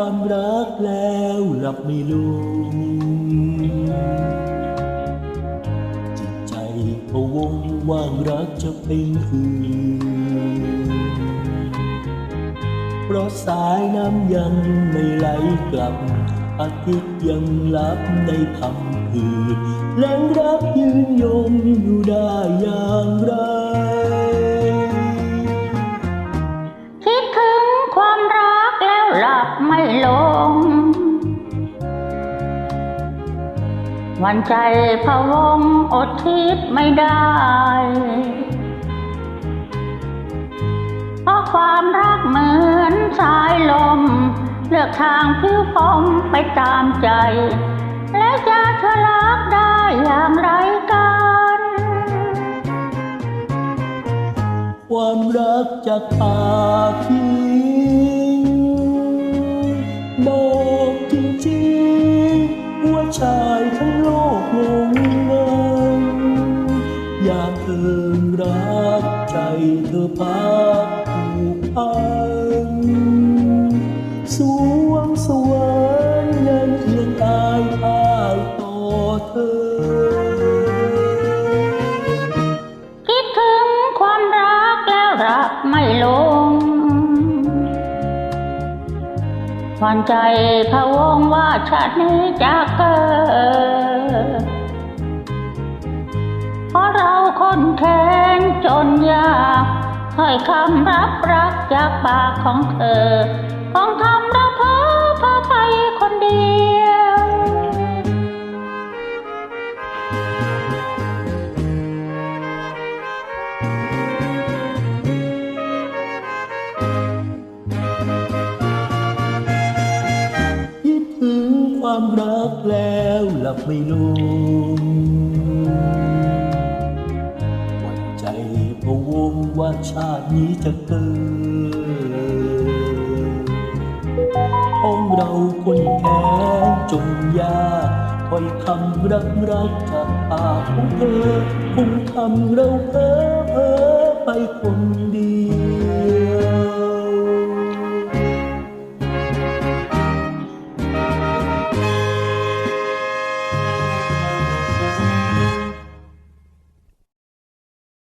ความรักแล้วหลับไม่ลงจิตใจพะวงว่างรักจะเป็นอื่นเพราะสายน้ำยังไม่ไหลกลับ อาทิตย์ยังลับในคำคืนแรงรักยืนยงอยู่ได้ย่าง วันใจพะวงอดคิดไม่ได้เพราะความรักเหมือนสายลม เลือกทางผิวพรมไปตามใจ แล้วจะเธอรักได้อย่างไรกัน ความรักจากปากทิ้งบอกจริงๆว่าชา ยากเอิงรักใจเธอพักผูกพันสวงสวรรค์นั้นเอียงอายอายต่อเธอ คิดถึงความรักแล้วรับไม่ลงหวันใจพะวงว่าชาตินี้จะเกิด ถ้อยคำรับรักจากปากของเธอของทำเราเพ้อเพ้อไปคนเดียว คิดถึงความรักแล้วหลับไม่ลง จะเกิดของเราคนแค้นจงยากถ้อยคำรักรักจากปากของเธอคงทำเราเพ้อเพ้อไปคนดี